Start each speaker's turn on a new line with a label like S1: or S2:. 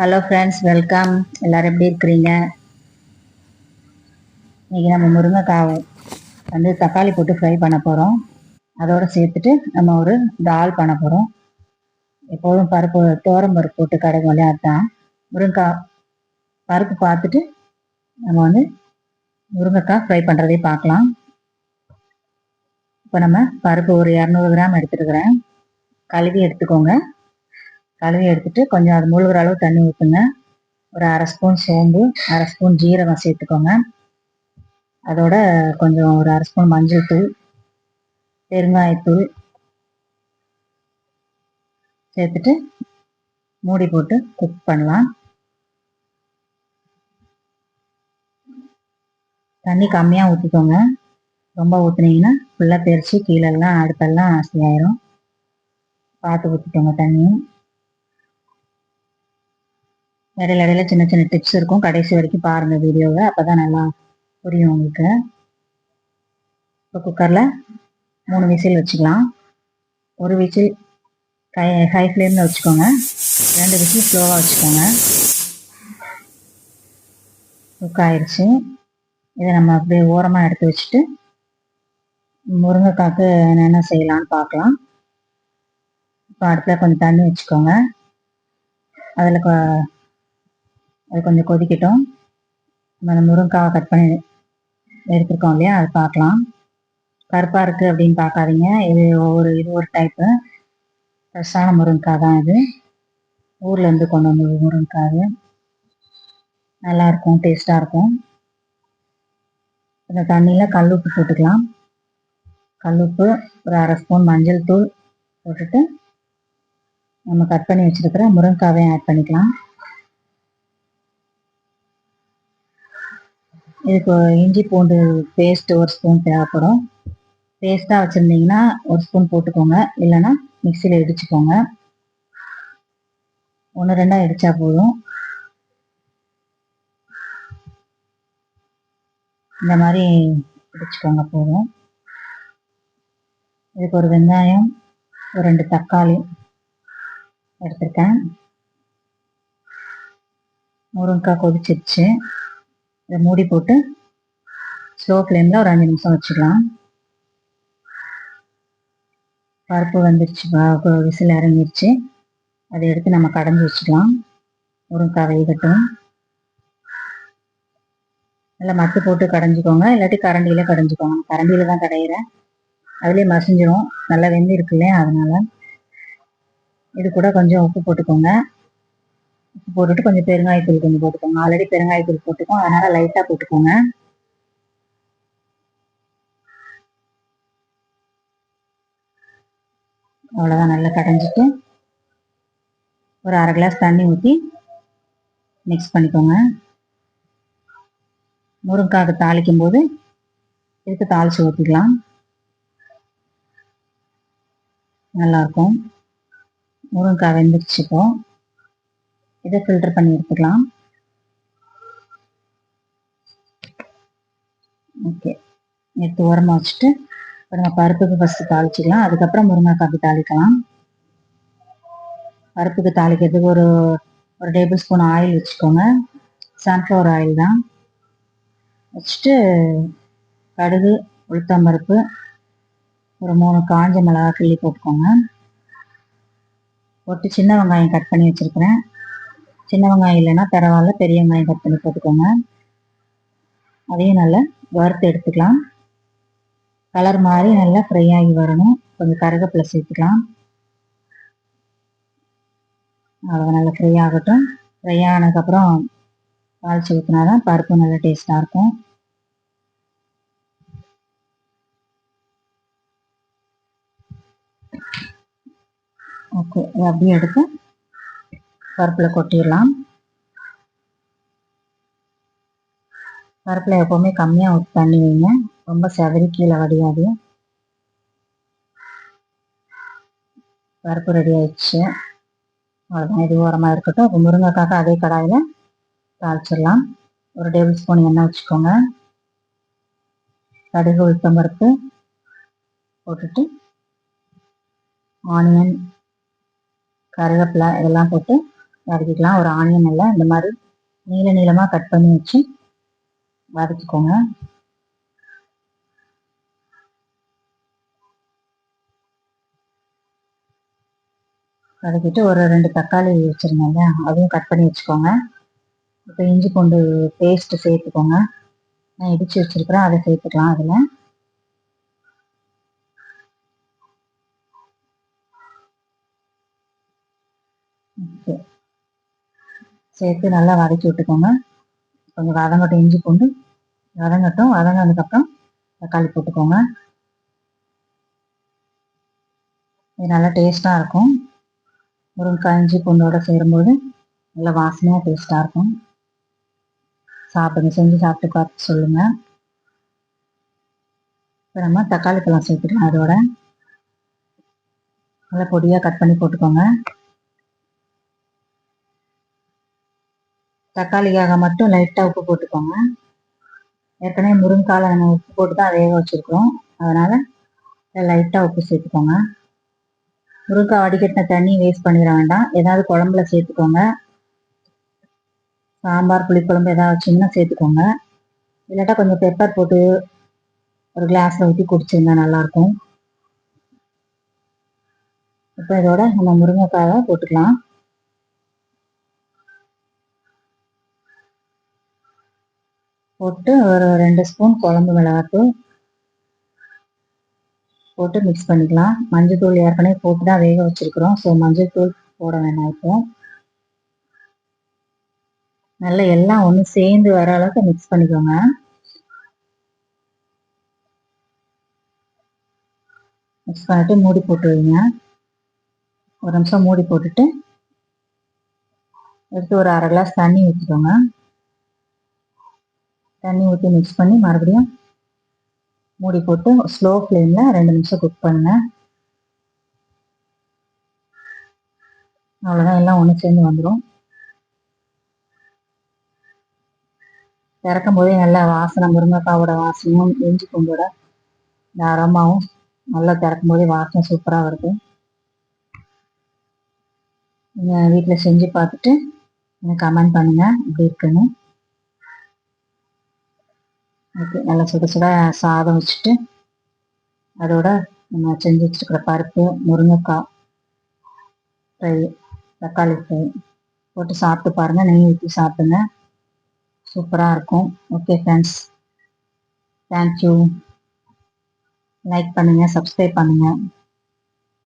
S1: Hello friends welcome எல்லோரும் எப்படி இருக்கிறீங்க? இன்றைக்கி நம்ம முருங்கைக்காய் வந்து தக்காளி போட்டு ஃப்ரை பண்ண போகிறோம் அதோடு சேர்த்துட்டு நம்ம ஒரு தால் பண்ண போகிறோம் எப்போதும் பருப்பு தோரம் பருப்பு போட்டு கிடைக்கும் இல்லையா அதுதான் முருங்கைக்காய் பருப்பு பார்த்துட்டு நம்ம வந்து முருங்கைக்காய் ஃப்ரை பண்ணுறதே பார்க்கலாம். இப்போ நம்ம பருப்பு ஒரு இரநூறு கிராம் எடுத்துருக்குறேன். கழுவி எடுத்துக்கோங்க. கழுவி எடுத்துட்டு கொஞ்சம் அது முழுகிற அளவு தண்ணி ஊற்றுங்க ஒரு அரை ஸ்பூன் சோம்பு அரை ஸ்பூன் ஜீரகம் சேர்த்துக்கோங்க. அதோட கொஞ்சம் ஒரு அரை ஸ்பூன் மஞ்சள் தூள் பெருங்காயத்தூள் சேர்த்துட்டு மூடி போட்டு குக் பண்ணலாம். தண்ணி கம்மியாக ஊற்றிக்கோங்க ரொம்ப ஊற்றுனீங்கன்னா ஃபுல்லாக தெரிச்சு கீழெல்லாம் அடுப்பெல்லாம் ஆசையாயிரும் பார்த்து ஊற்றிக்கோங்க தண்ணி. இடையில இடையில சின்ன சின்ன டிப்ஸ் இருக்கும். கடைசி வரைக்கும் பாருங்க வீடியோவை. அப்பதான் நல்லா புரியும் உங்களுக்கு. இப்போ குக்கரில் மூணு விசில் வச்சுக்கலாம். ஒரு விசில் ஹை ஹை ஃப்ளேமில் வச்சுக்கோங்க. ரெண்டு விசில் ஸ்லோவாக வச்சுக்கோங்க. குக் ஆயிடுச்சு இதை நம்ம அப்படியே ஓரமாக எடுத்து வச்சுட்டு முருங்கைக்காக்கு என்னென்ன செய்யலான்னு பார்க்கலாம். இப்போ அடுப்பில் கொஞ்சம் தண்ணி வச்சுக்கோங்க. அதில் அது கொஞ்சம் கொதிக்கட்டும். நம்ம அந்த முருங்காவை கட் பண்ணி எடுத்துருக்கோம் இல்லையா? அதை பார்க்கலாம். கருப்பாக இருக்குது அப்படின்னு பார்க்காதீங்க. இது ஒவ்வொரு இது ஒரு டைப்பு ஃப்ரெஷ்ஷான முருங்கைக்காய் தான் இது. ஊர்லேருந்து கொண்டு வந்த முருங்கைக்காய் நல்லாயிருக்கும் டேஸ்ட்டாக இருக்கும் இந்த தண்ணியில் கல் உப்பு போட்டுக்கலாம். கல் உப்பு ஒரு அரை ஸ்பூன் மஞ்சள் தூள் போட்டுட்டு நம்ம கட் பண்ணி வச்சுருக்கிற முருங்கைக்காவையும் ஆட் பண்ணிக்கலாம். இதுக்கு இஞ்சி பூண்டு பேஸ்ட் ஒரு ஸ்பூன் தேவைப்படும். பேஸ்ட்டாக வச்சுருந்தீங்கன்னா ஒரு ஸ்பூன் போட்டுக்கோங்க. இல்லைன்னா மிக்சியில் இடிச்சுக்கோங்க. ஒன்று ரெண்டாக இடித்தா போதும். இந்த மாதிரி இடிச்சுக்கோங்க போதும். இதுக்கு ஒரு வெங்காயம் ஒரு ரெண்டு தக்காளி எடுத்திருக்கேன். முருங்கைக்காய் கொதிச்சிருச்சு. இதை மூடி போட்டு ஸ்லோ ஃப்ளேமில் ஒரு அஞ்சு நிமிஷம் வச்சுக்கலாம். பருப்பு வந்துருச்சு விசில் இறங்கிருச்சு. அதை எடுத்து நம்ம கடைஞ்சி வச்சுக்கலாம். முருங்கைக்காய் வேகட்டும் நல்லா மத்து போட்டு கடைஞ்சிக்கோங்க. இல்லாட்டி கரண்டியில் கடைஞ்சிக்கோங்க. கரண்டியில் தான் கடையிறேன். அதுலேயே மசிஞ்சிரும். நல்லா வெந்து இருக்கு இல்லையா அதனால். இது கூட கொஞ்சம் உப்பு போட்டுக்கோங்க. உப்பு போட்டுட்டு கொஞ்சம் பெருங்காயத்தூள் கொஞ்சம் போட்டுக்கோங்க. ஆல்ரெடி பெருங்காயத்தூள் போட்டுக்கோங்க அதனால லைட்டாக போட்டுக்கோங்க. அவ்வளோதான் நல்லா கடைஞ்சிட்டு ஒரு அரை கிளாஸ் தண்ணி ஊற்றி மிக்ஸ் பண்ணிக்கோங்க. முருங்காக்கு தாளிக்கும் போது இதுக்கு தாளித்து ஊற்றிக்கலாம் நல்லாயிருக்கும் முருங்காய் வெந்துருச்சு இப்போ. இதை ஃபில்டர் பண்ணி எடுத்துக்கலாம். ஓகே எடுத்து உரமாக வச்சுட்டு இப்போ நம்ம பருப்புக்கு ஃபஸ்ட்டு தாளிச்சிக்கலாம். அதுக்கப்புறம் முருங்கைக்காய்க்கு தாளிக்கலாம். பருப்புக்கு தாளிக்கிறதுக்கு ஒரு ஒரு டேபிள் ஸ்பூன் ஆயில் வச்சுக்கோங்க. சன்ஃப்ளவர் ஆயில் தான். வச்சுட்டு கடுகு உளுத்தம்பருப்பு ஒரு மூணு காஞ்ச மிளகா கிள்ளி போட்டுக்கோங்க. போட்டு சின்ன வெங்காயம் கட் பண்ணி வச்சுருக்கிறேன். சின்ன வெங்காயம் இல்லைன்னா பரவாயில்ல பெரிய வெங்காயம் கட் பண்ணி போட்டுக்கோங்க. அதையும் நல்லா வறுத்து எடுத்துக்கலாம். கலர் மாதிரி நல்லா ஃப்ரை ஆகி வரணும். கொஞ்சம் கருகப்பிலை சேர்த்துக்கலாம். அவ்வளோ நல்லா ஃப்ரை ஆகட்டும். ஃப்ரை ஆனதுக்கப்புறம் தாளிச்சு ஊற்றினா தான் பருப்பு நல்லா டேஸ்ட்டாக இருக்கும். ஓகே அப்படியே எடுத்து பருப்பில் கொட்டிடலாம். பருப்பில் எப்போவுமே கம்மியாக ஊற்றி தண்ணி வைங்க. ரொம்ப செவரி கீழே வடியாது பருப்பு ரெடி ஆயிடுச்சு. அவ்வளோதான் இது ஓரமாக இருக்கட்டும். இப்போ முருங்கைக்காக அதே கடாயில் தாளிச்சிடலாம். ஒரு டேபிள் ஸ்பூன் எண்ணெய் வச்சுக்கோங்க. கடுகு உளுத்தம் பருப்பு போட்டுட்டு ஆனியன் கருவேப்பிலை இதெல்லாம் போட்டு வதக்கிக்கலாம். ஒரு ஆனியன் இல்லை இந்த மாதிரி நீள நீளமாக கட் பண்ணி வச்சு வதக்கிக்கோங்க. வதக்கிட்டு ஒரு ரெண்டு தக்காளி வச்சுருந்தேன்ல அதையும் கட் பண்ணி வச்சுக்கோங்க. இப்போ இஞ்சி பூண்டு பேஸ்ட்டு சேர்த்துக்கோங்க. நான் இடித்து வச்சுருக்கிறேன் அதை சேர்த்துக்கலாம் அதில். ஓகே. சேர்த்து நல்லா வதக்கி விட்டுக்கோங்க. கொஞ்சம் வதங்கட்டும் இஞ்சி பூண்டு. வதங்கட்டும் வதங்கினதுக்கப்புறம் தக்காளி போட்டுக்கோங்க. இது நல்லா டேஸ்ட்டாக இருக்கும். முருங்கைக்காய் இஞ்சி பூண்டோட சேரும்போது நல்லா வாசனையாக டேஸ்ட்டாக இருக்கும். சாப்பிடுங்க செஞ்சு சாப்பிட்டு பார்த்து சொல்லுங்கள் இப்போ நம்ம தக்காளி பழம் சேர்த்துக்கலாம். அதோட நல்லா பொடியாக கட் பண்ணி போட்டுக்கோங்க. தக்காளிக்காக மட்டும் லைட்டாக உப்பு போட்டுக்கோங்க. ஏற்கனவே முருங்கால நம்ம உப்பு போட்டு தான் வேக வச்சுருக்கோம் அதனால் லைட்டாக உப்பு சேர்த்துக்கோங்க. முருங்காய் வடிகட்டின தண்ணி வேஸ்ட் பண்ணிட வேண்டாம். ஏதாவது குழம்புல சேர்த்துக்கோங்க. சாம்பார் புளிக்குழம்பு ஏதாவது வச்சிங்கன்னா சேர்த்துக்கோங்க. இல்லாட்டா கொஞ்சம் பெப்பர் போட்டு ஒரு கிளாஸில் ஊற்றி குடிச்சிருந்தா நல்லாயிருக்கும். இப்போ இதோட நம்ம முருங்கைக்காயை போட்டுக்கலாம். போட்டு ஒரு ரெண்டு ஸ்பூன் குழம்பு மிளகாத்தூள் போட்டு மிக்ஸ் பண்ணிக்கலாம். மஞ்சள் தூள் ஏற்கனவே போட்டு தான் வேக வச்சுருக்குறோம். ஸோ மஞ்சள் தூள் போட வேணாம் இப்போ. நல்லா எல்லாம் ஒன்று சேர்ந்து வர அளவுக்கு மிக்ஸ் பண்ணிக்கோங்க. மிக்ஸ் பண்ணிட்டு மூடி போட்டு வைங்க. ஒரு நிமிஷம் மூடி போட்டுட்டு எடுத்து ஒரு அரை கிளாஸ் தண்ணி ஊற்றிக்கோங்க தண்ணி ஊற்றி மிக்ஸ் பண்ணி மறுபடியும் மூடி போட்டு ஸ்லோ ஃப்ளேமில் ரெண்டு நிமிஷம் குக் பண்ணுங்கள் அவ்வளோதான் எல்லாம் ஒன்று சேர்ந்து வந்துடும் திறக்கும் போதே நல்லா வாசனை முருங்கைக்காவோட வாசனையும் இஞ்சி பூண்டோட இந்த அரோமாவும் நல்லா திறக்கும் போதே வாசனை சூப்பராக வருது. நீங்கள் வீட்டில் செஞ்சு பார்த்துட்டு எனக்கு கமெண்ட் பண்ணுங்கள் இப்படி இருக்குன்னு. ஓகே நல்லா சுட சுட சாதம் வச்சுட்டு அதோட நம்ம செஞ்சு வச்சுருக்கிற பருப்பு முருங்கைக்காய் ஃப்ரை தக்காளி ஃப்ரை போட்டு சாப்பிட்டு பாருங்கள் நெய் ஊற்றி சாப்பிடுங்க. சூப்பராக இருக்கும். Okay friends thank you like பண்ணுங்கள் சப்ஸ்கிரைப் பண்ணுங்கள்